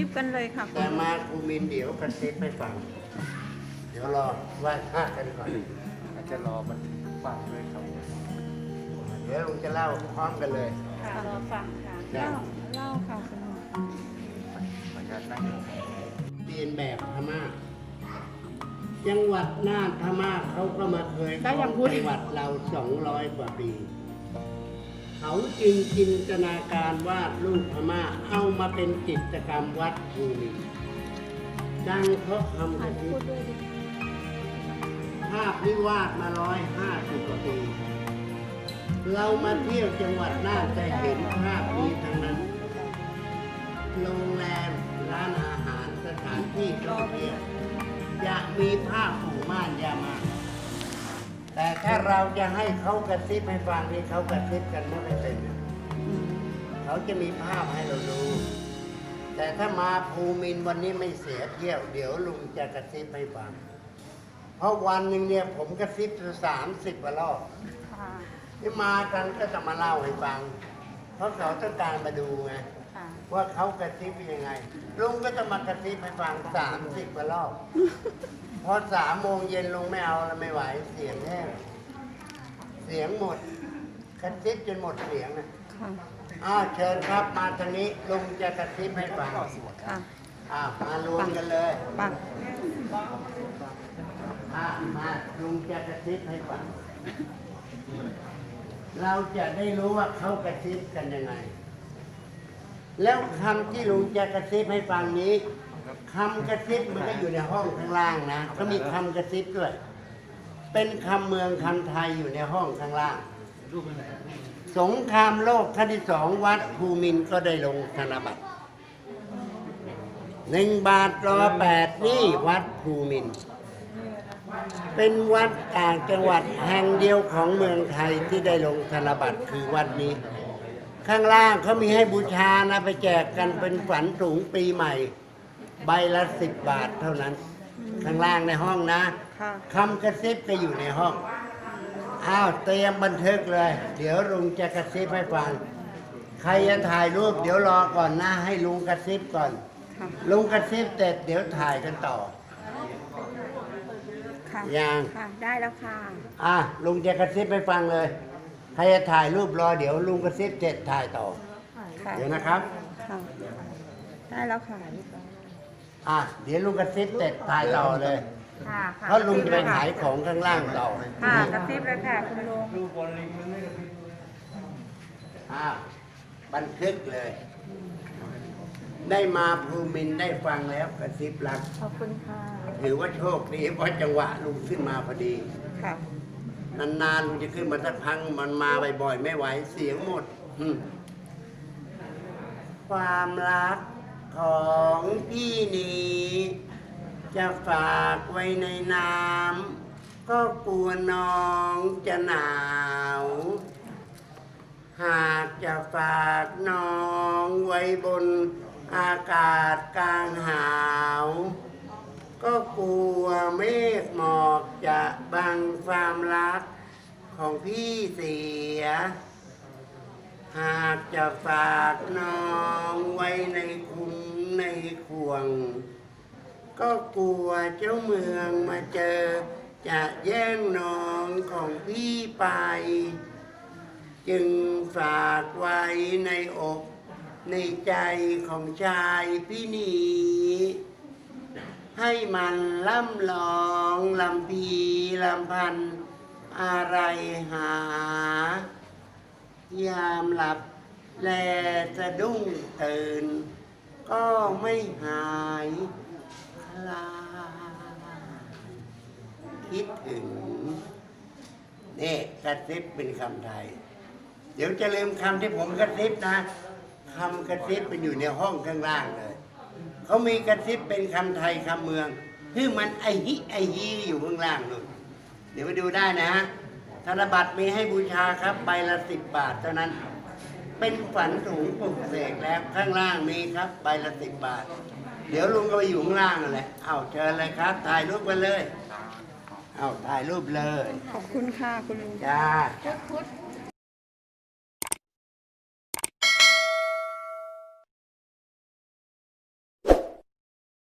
ซิบกันเลยค่ะแต่มาภูมินทร์เดี๋ยวกระซิบให้ฟัง เดี๋ยวรอไหว้พระกันก่อนอาจจะรอมันฟังด้วยครับเดี๋ยวลุงจะเล่าพร้อมกันเลยค่ะรอฟังค่ะได้เล่าเล่าค่ะคุณลุงขออนุญาตนั่งเรียนแบบพม่าจังหวัดน่านพม่าเขาก็มาเคยของจังหวัดเราสองร้อยกว่าปี เขาจึงจินตนาการวาดรูปพม่าเอามาเป็นกิจกรรมวัดภูมินทร์ดังเพราะคำกระซิบภาพนี้วาดมาร้อยห้าสิบกว่าปี เรามาเที่ยวจังหวัดน่านจะเห็นภาพนี้ทั้งนั้น โรงแรมร้านอาหารสถานที่ท่องเที่ยวจะมีภาพหมู่ม่านยามา แต่ถ้าเราจะให้เขากระซิบให้ฟังนี่เขากระซิบกันไม่ค่อยเป็นนะเขาจะมีภาพให้เราดูแต่ถ้ามาภูมินวันนี้ไม่เสียเที่ยว เดี๋ยวลุงจะกระซิบให้ฟัง เพราะวันหนึ่งเนี่ยผมกระซิบสามสิบกว่ารอบที่มากันก็จะมาเล่าให้ฟัง เพราะเขาต้องการมาดูไงว่าเขากระซิบยังไงลุงก็จะมากระซิบให้ฟังสามสิบกว่ารอบ พอสามโมงเย็นลุงไม่เอาแล้วไม่ไหวเสียงแห้งเสียงหมดกระซิบจนหมดเสียงนะค่ะ อ้าวเชิญครับมาทางนี้ลุงจะกระซิบให้ฟังค่ะอ้าวมารวมกันเลยปักอะมาลุงจะกระซิบให้ฟัง เราจะได้รู้ว่าเขากระซิบกันยังไง แล้วคำที่ลุงจะกระซิบให้ฟังนี้ คำกระซิบมันก็อยู่ในห้องข้างล่างนะเขามีคำกระซิบด้วย เป็นคำเมืองคำไทยอยู่ในห้องข้างล่างสงครามโลกครั้งที่สองวัดภูมินทร์ก็ได้ลงธนบัตรหนึ่งบาทรอแปดนี่วัดภูมินทร์เป็นวัดต่างจังหวัดแห่งเดียวของเมืองไทยที่ได้ลงธนบัตรคือวัดนี้ ข้างล่างเขามีให้บูชานะไปแจกกันเป็นฝันสูงปีใหม่ ใบละสิบบาทเท่านั้น ข้างล่างในห้องนะค่ะคำกระซิบก็อยู่ในห้อง อ้าวเตรียมบันทึกเลย เดี๋ยวลุงจะกระซิบให้ฟัง ใครจะถ่ายรูป เดี๋ยวรอก่อนนะให้ลุงกระซิบก่อน ค่ะลุงกระซิบเสร็จเดี๋ยวถ่ายกันต่อ ค่ะยัง ค่ะ ได้แล้วค่ะ อะลุงจะกระซิบให้ฟังเลย ใครจะถ่ายรูปรอเดี๋ยวลุงกระซิบเสร็จถ่ายต่อ ค่ะเดี๋ยวนะครับ ค่ะ ได้แล้วค่ะ อะเดี๋ยวลุงกระซิบเสร็จถ่ายต่อเลย ค่ะค่ะเพราะลุงจะไปขายของข้างล่างต่อค่ะกระซิบเลยค่ะคุณลุงอะบันทึกเลย ได้มาภูมินทร์ได้ฟังแล้วกระซิบรัก ขอบคุณค่ะ ถือว่าโชคดีเพราะจังหวะลุงขึ้นมาพอดี ค่ะ นานๆลุงจะขึ้นมาสักพังมันมาบ่อยๆไม่ไหวเสียงหมดหึความรัก ของพี่นี้ จะฝากไว้ในน้ำก็กลัวน้องจะหนาว หากจะฝากน้องไว้บนอากาศกลางหาว ก็กลัวเมฆหมอกจะบังความรักของพี่เสีย หากจะฝากน้องไว้ในคุ้มในข่วง ก็กลัวเจ้าเมืองมาเจอ จะแย่งน้องของพี่ไป จึงฝากไว้ในอกในใจของชายพี่นีให้มันล่ำลองลำพีลำพันอะไรหา ยามหลับ แลสะดุ้งตื่น ก็ไม่หายคลาคิดถึงนี่กระซิบเป็นคำไทย เดี๋ยวจะลืมคำที่ผมกระซิบนะคำกระซิบเป็นอยู่ในห้องข้างล่างเลยเขามีกระซิบเป็นคำไทยคำเมืองที่มันไอฮิไอฮีอยู่ข้างล่างนู่นเดี๋ยวไปดูได้นะฮะ ธนบัตรมีให้บูชาครับใบละสิบบาทเท่านั้น เป็นฝันสูงปลุกเสกแล้วข้างล่างมีครับใบละสิบบาท เดี๋ยวลุงก็ไปอยู่ข้างล่างนั่นแหละเอาเชิญเลยครับ ถ่ายรูปกันเลย เอาถ่ายรูปเลย ขอบคุณค่ะคุณลุงจ้า พุทธพุทธ